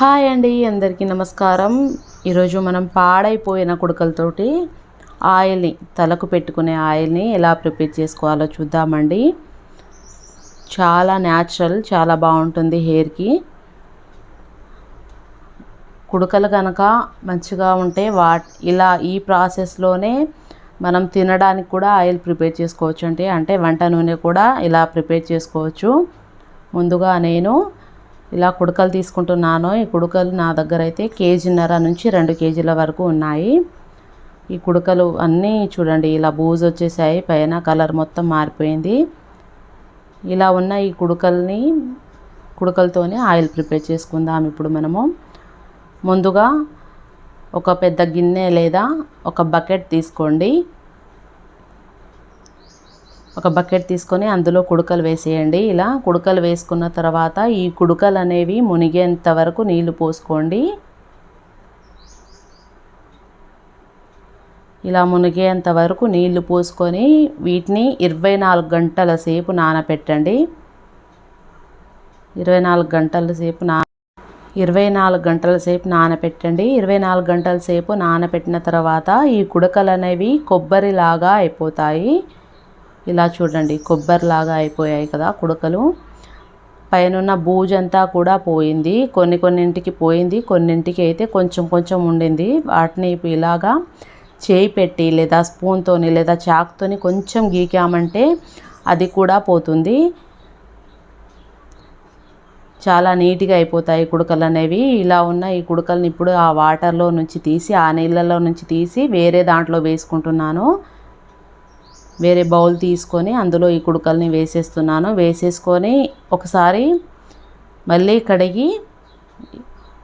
Hi అండి అందరికీ నమస్కారం. ఈరోజు మనం పాడైపోయిన కుడకలతోటి ఆయిల్ని తలకు పెట్టుకునే ఆయిల్ని ఎలా ప్రిపేర్ చేసుకోవాలో చూద్దామండి. చాలా న్యాచురల్ చాలా బాగుంటుంది హెయిర్కి. కుడకలు కనుక మంచిగా ఉంటే వా ఇలా ఈ ప్రాసెస్లోనే మనం తినడానికి కూడా ఆయిల్ ప్రిపేర్ చేసుకోవచ్చు అంటే అంటే వంట నూనె కూడా ఇలా ప్రిపేర్ చేసుకోవచ్చు. ముందుగా నేను ఇలా కుడకలు తీసుకుంటున్నాను. ఈ కుడకలు నా దగ్గర అయితే కేజీన్నర నుంచి రెండు కేజీల వరకు ఉన్నాయి. ఈ కుడకలు అన్నీ చూడండి ఇలా బూజు వచ్చేసాయి పైన కలర్ మొత్తం మారిపోయింది. ఇలా ఉన్న ఈ కుడకల్ని కుడకలతోనే ఆయిల్ ప్రిపేర్ చేసుకుందాం ఇప్పుడు మనము. ముందుగా ఒక పెద్ద గిన్నె లేదా ఒక బకెట్ తీసుకోండి. ఒక బకెట్ తీసుకొని అందులో కుడకలు వేసేయండి. ఇలా కుడకలు వేసుకున్న తర్వాత ఈ కుడకలు అనేవి మునిగేంత వరకు నీళ్ళు పోసుకోండి. ఇలా మునిగేంత వరకు నీళ్ళు పోసుకొని వీటిని ఇరవై నాలుగు గంటల సేపు నానపెట్టండి. ఇరవై నాలుగు గంటల సేపు నా ఇరవై నాలుగు గంటల సేపు నానపెట్టండి. ఇరవై నాలుగు గంటల సేపు నానబెట్టిన తర్వాత ఈ కుడకలు అనేవి కొబ్బరిలాగా అయిపోతాయి. ఇలా చూడండి కొబ్బరిలాగా అయిపోయాయి కదా కుడకలు. పైన బూజంతా కూడా పోయింది. కొన్ని కొన్నింటికి పోయింది కొన్నింటికి అయితే కొంచెం కొంచెం ఉండింది. వాటిని ఇలాగా చేయి పెట్టి లేదా స్పూన్తోని లేదా చాక్తోని కొంచెం గీకామంటే అది కూడా పోతుంది. చాలా నీట్గా అయిపోతాయి కుడకలు అనేవి. ఇలా ఉన్న ఈ కుడకల్ని ఇప్పుడు ఆ వాటర్లో నుంచి తీసి ఆ నీళ్ళలో నుంచి తీసి వేరే దాంట్లో వేసుకుంటున్నాను. వేరే బౌల్ తీసుకొని అందులో ఈ కుడుకల్ని వేసేస్తున్నాను. వేసేసుకొని ఒకసారి మళ్ళీ కడిగి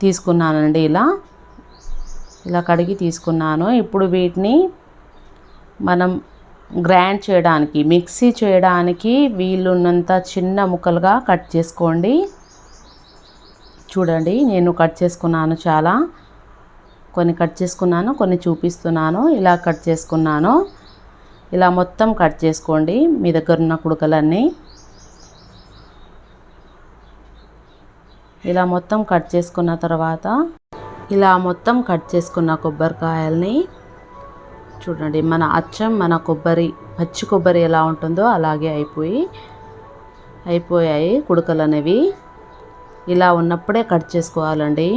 తీసుకున్నానండి ఇలా. ఇలా కడిగి తీసుకున్నాను. ఇప్పుడు వీటిని మనం గ్రైండ్ చేయడానికి మిక్సీ చేయడానికి వీలున్నంత చిన్న ముక్కలుగా కట్ చేసుకోండి. చూడండి నేను కట్ చేసుకున్నాను చాలా. కొన్ని కట్ చేసుకున్నాను కొన్ని చూపిస్తున్నాను. ఇలా కట్ చేసుకున్నాను. ఇలా మొత్తం కట్ చేసుకోండి. మీ దగ్గర ఉన్న కుడకలన్నీ ఇలా మొత్తం కట్ చేసుకున్న తర్వాత ఇలా మొత్తం కట్ చేసుకున్న కొబ్బరికాయల్ని చూడండి మన అచ్చం మన కొబ్బరి పచ్చి కొబ్బరి ఎలా ఉంటుందో అలాగే అయిపోయి అయిపోయాయి కుడకలు అనేవి ఇలా ఉన్నప్పుడే కట్ చేసుకోవాలండి.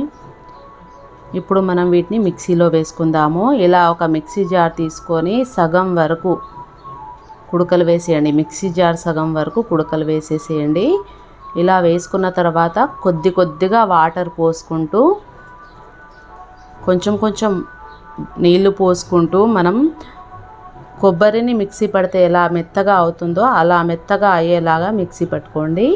ఇప్పుడు మనం వీటిని మిక్సీలో వేసుకుందాము. ఇలా ఒక మిక్సీ జార్ తీసుకొని సగం వరకు కుడకలు వేసేయండి. మిక్సీ జార్ సగం వరకు కుడకలు వేసేసేయండి. ఇలా వేసుకున్న తర్వాత కొద్ది కొద్దిగా వాటర్ పోసుకుంటూ కొంచెం కొంచెం నీళ్ళు పోసుకుంటూ మనం కొబ్బరిని మిక్సీ పడితే ఎలా మెత్తగా అవుతుందో అలా మెత్తగా అయ్యేలాగా మిక్సీ పట్టుకోండి.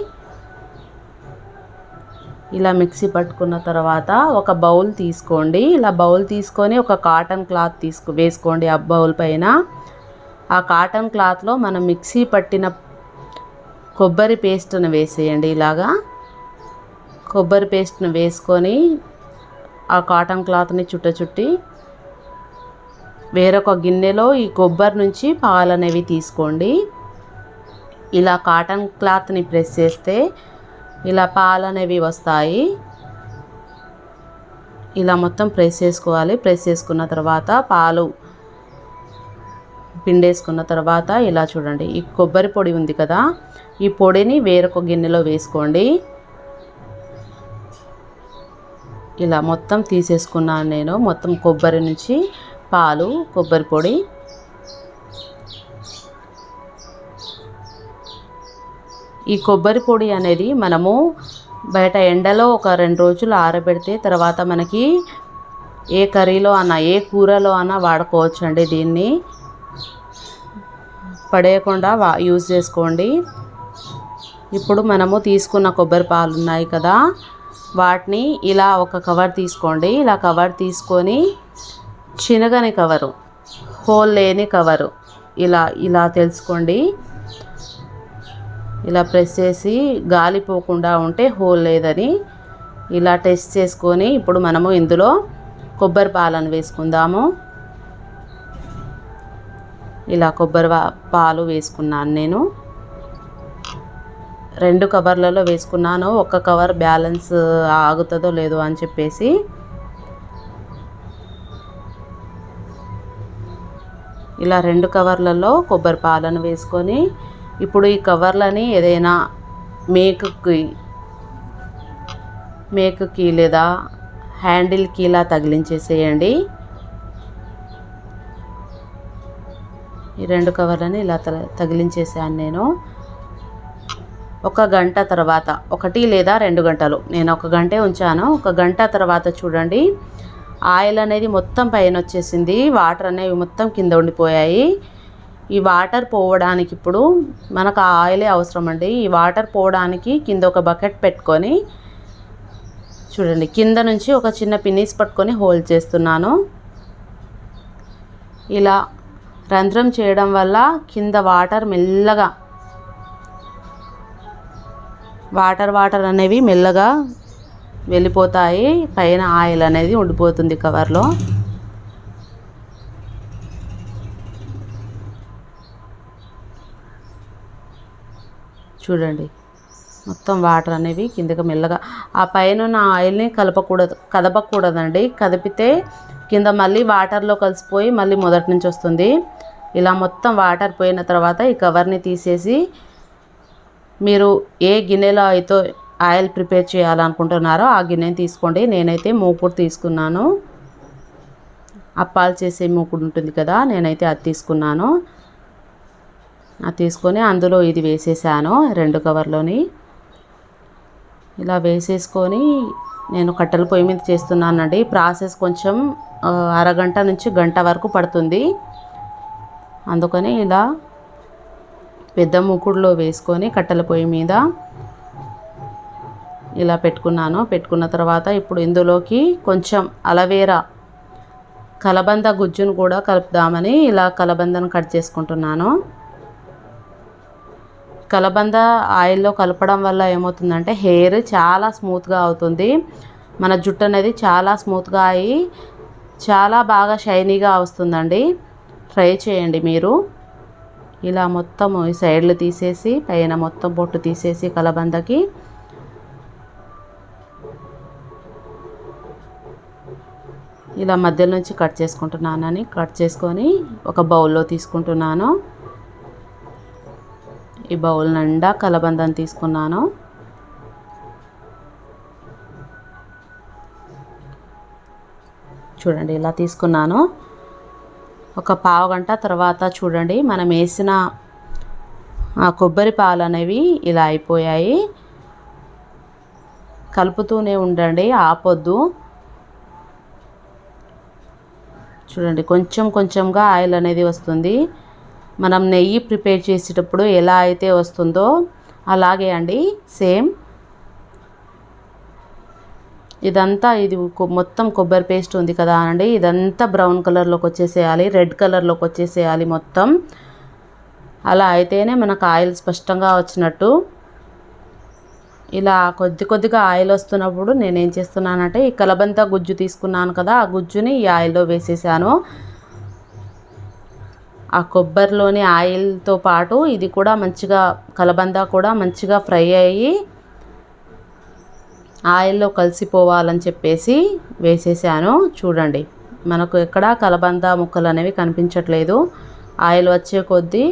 ఇలా మిక్సీ పట్టుకున్న తర్వాత ఒక బౌల్ తీసుకోండి. ఇలా బౌల్ తీసుకొని ఒక కాటన్ క్లాత్ తీసుకు వేసుకోండి ఆ బౌల్ పైన. ఆ కాటన్ క్లాత్లో మనం మిక్సీ పట్టిన కొబ్బరి పేస్ట్ను వేసేయండి ఇలాగా. కొబ్బరి పేస్ట్ను వేసుకొని ఆ కాటన్ క్లాత్ని చుట్ట చుట్టి వేరొక గిన్నెలో ఈ కొబ్బరి నుంచి పాలు అనేవి తీసుకోండి. ఇలా కాటన్ క్లాత్ని ప్రెస్ చేస్తే ఇలా పాలు అనేవి వస్తాయి. ఇలా మొత్తం ప్రెస్ చేసుకోవాలి. ప్రెస్ చేసుకున్న తర్వాత పాలు పిండేసుకున్న తర్వాత ఇలా చూడండి. ఈ కొబ్బరి పొడి ఉంది కదా ఈ పొడిని వేరొక గిన్నెలో వేసుకోండి. ఇలా మొత్తం తీసేసుకున్నాను నేను. మొత్తం కొబ్బరి నుంచి పాలు కొబ్బరి పొడి ఈ కొబ్బరి పొడి అనేది మనము బయట ఎండలో ఒక రెండు రోజులు ఆరబెడితే తర్వాత మనకి ఏ కర్రీలో అన్నా ఏ కూరలో అన్నా వాడుకోవచ్చు అండి దీన్ని. పడేయకుండా వా యూజ్ చేసుకోండి. ఇప్పుడు మనము తీసుకున్న కొబ్బరి పాలు ఉన్నాయి కదా వాటిని ఇలా ఒక కవర్ తీసుకోండి. ఇలా కవర్ తీసుకొని చినగని కవరు హోల్ లేని కవరు ఇలా ఇలా తెలుసుకోండి. ఇలా ప్రెస్ చేసి గాలి పోకుండా ఉంటే హోల్ లేదని ఇలా టెస్ట్ చేసుకొని ఇప్పుడు మనము ఇందులో కొబ్బరి పాలను వేసుకుందాము. ఇలా కొబ్బరి పాలు వేసుకున్నాను నేను. రెండు కవర్లలో వేసుకున్నాను. ఒక్క కవర్ బ్యాలెన్స్ ఆగుతుందో లేదో అని చెప్పేసి. ఇలా రెండు కవర్లలో కొబ్బరి పాలను వేసుకొని ఇప్పుడు ఈ కవర్లని ఏదైనా మేకుకి మేకుకి లేదా హ్యాండిల్కి ఇలా తగిలించేసేయండి. ఈ రెండు కవర్లని ఇలా తగిలించేసాను నేను. ఒక గంట తర్వాత ఒకటి లేదా రెండు గంటలు. నేను ఒక గంటే ఉంచాను. ఒక గంట తర్వాత చూడండి. ఆయిల్ అనేది మొత్తం పైన వచ్చేసింది. వాటర్ అనేవి మొత్తం కింద ఉండిపోయాయి. ఈ వాటర్ పోవడానికి ఇప్పుడు మనకు ఆ ఆయిలే అవసరం అండి ఈ వాటర్ పోవడానికి కింద ఒక బకెట్ పెట్టుకొని చూడండి కింద నుంచి ఒక చిన్న పిన్నీస్ పట్టుకొని హోల్డ్ చేస్తున్నాను. ఇలా రంధ్రం చేయడం వల్ల కింద వాటర్ మెల్లగా వాటర్ వాటర్ అనేవి మెల్లగా వెళ్ళిపోతాయి. పైన ఆయిల్ అనేది ఉండిపోతుంది కవర్లో. చూడండి. మొత్తం వాటర్ అనేవి కిందకి మెల్లగా ఆ పైన ఉన్న ఆయిల్ని కలపకూడదు కదపకూడదండి. కదిపితే కింద మళ్ళీ వాటర్లో కలిసిపోయి మళ్ళీ మొదటి నుంచి వస్తుంది. ఇలా మొత్తం వాటర్ పోయిన తర్వాత ఈ కవర్ని తీసేసి మీరు ఏ గిన్నెలో అయితే ఆయిల్ ప్రిపేర్ చేయాలనుకుంటున్నారో ఆ గిన్నెని తీసుకోండి. నేనైతే మూకుడు తీసుకున్నాను. అప్పాలు చేసే మూకుడు ఉంటుంది కదా నేనైతే అది తీసుకున్నాను. తీసుకొని అందులో ఇది వేసేసాను రెండు కవర్లోని. ఇలా వేసేసుకొని నేను కట్టెల పొయ్యి మీద చేస్తున్నానండి. ప్రాసెస్ కొంచెం అరగంట నుంచి గంట వరకు పడుతుంది. అందుకని ఇలా పెద్ద మూకుడులో వేసుకొని కట్టెల పొయ్యి మీద ఇలా పెట్టుకున్నాను. పెట్టుకున్న తర్వాత ఇప్పుడు ఇందులోకి కొంచెం అలవేరా కలబంద గుజ్జును కూడా కలుపుదామని ఇలా కలబందను కట్ చేసుకుంటున్నాను. కలబంద ఆయిల్లో కలపడం వల్ల ఏమవుతుందంటే హెయిర్ చాలా స్మూత్గా అవుతుంది. మన జుట్టు అనేది చాలా స్మూత్గా అయ్యి చాలా బాగా షైనీగా వస్తుందండి. ట్రై చేయండి మీరు. ఇలా మొత్తం ఈ సైడ్లు తీసేసి పైన మొత్తం బొట్టు తీసేసి కలబందకి. ఇలా మధ్య నుంచి కట్ చేసుకుంటున్నానని కట్ చేసుకొని ఒక బౌల్లో తీసుకుంటున్నాను. ఈ బౌల్ నిండా కలబందం తీసుకున్నాను. చూడండి ఇలా తీసుకున్నాను. ఒక పావు గంట తర్వాత చూడండి మనం వేసిన కొబ్బరి పాలు అనేవి ఇలా అయిపోయాయి. కలుపుతూనే ఉండండి ఆపొద్దు. చూడండి కొంచెం కొంచెంగా ఆయిల్ అనేది వస్తుంది. మనం నెయ్యి ప్రిపేర్ చేసేటప్పుడు ఎలా అయితే వస్తుందో అలాగే అండి సేమ్. ఇదంతా ఇది మొత్తం కొబ్బరి పేస్ట్ ఉంది కదా అండి ఇదంతా బ్రౌన్ కలర్లోకి వచ్చేసేయాలి రెడ్ కలర్లోకి వచ్చేసేయాలి మొత్తం. అలా అయితేనే మనకు ఆయిల్ స్పష్టంగా వచ్చినట్టు. ఇలా కొద్ది కొద్దిగా ఆయిల్ వస్తున్నప్పుడు నేనేం చేస్తున్నానంటే ఈ కలబంత గుజ్జు తీసుకున్నాను కదా ఆ గుజ్జుని ఈ ఆయిల్లో వేసేసాను. ఆ కొబ్బరిలోని ఆయిల్తో పాటు ఇది కూడా మంచిగా కలబంద కూడా మంచిగా ఫ్రై అయ్యి ఆయిల్లో కలిసిపోవాలని చెప్పేసి వేసేసాను. చూడండి మనకు ఎక్కడ కలబంద ముక్కలు అనేవి కనిపించట్లేదు. ఆయిల్ వచ్చే కొద్దీ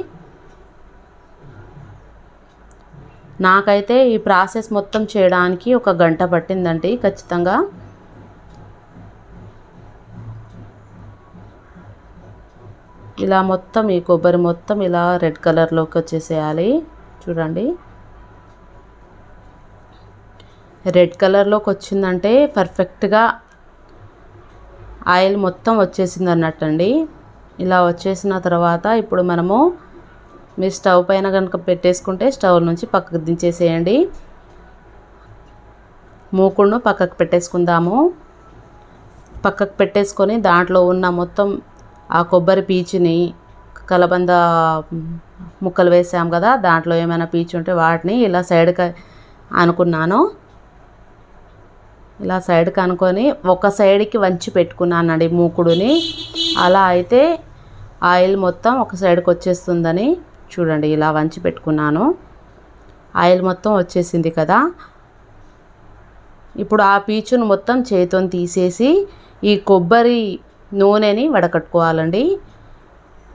నాకైతే ఈ ప్రాసెస్ మొత్తం చేయడానికి ఒక గంట పట్టిందండి ఖచ్చితంగా. ఇలా మొత్తం ఈ కొబ్బరి మొత్తం ఇలా రెడ్ కలర్లోకి వచ్చేసేయాలి. చూడండి. రెడ్ కలర్లోకి వచ్చిందంటే పర్ఫెక్ట్గా ఆయిల్ మొత్తం వచ్చేసింది అన్నట్టండి ఇలా వచ్చేసిన తర్వాత ఇప్పుడు మనము మీ స్టవ్ పైన కనుక పెట్టేసుకుంటే స్టవ్ నుంచి పక్కకు దించేసేయండి. మూకుడును పక్కకు పెట్టేసుకుందాము. పక్కకు పెట్టేసుకొని దాంట్లో ఉన్న మొత్తం ఆ కొబ్బరి పీచుని కలబంద ముక్కలు వేసాం కదా దాంట్లో ఏమైనా పీచు ఉంటే వాటిని ఇలా సైడ్కి అనుకున్నాను. ఇలా సైడ్కి అనుకొని ఒక సైడ్కి వంచి పెట్టుకున్నానండి మూకుడుని. అలా అయితే ఆయిల్ మొత్తం ఒక సైడ్కి వచ్చేస్తుందని చూడండి ఇలా వంచి పెట్టుకున్నాను. ఆయిల్ మొత్తం వచ్చేసింది కదా. ఇప్పుడు ఆ పీచును మొత్తం చేతితో తీసేసి ఈ కొబ్బరి నూనెని వడకట్టుకోవాలండి.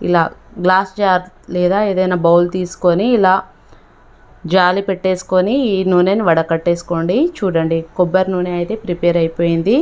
ఇలా గ్లాస్ జార్ లేదా ఏదైనా బౌల్ తీసుకొని ఇలా జాలి పెట్టేసుకొని ఈ నూనెని వడకట్టేసుకోండి. చూడండి కొబ్బరి నూనె అయితే ప్రిపేర్ అయిపోయింది.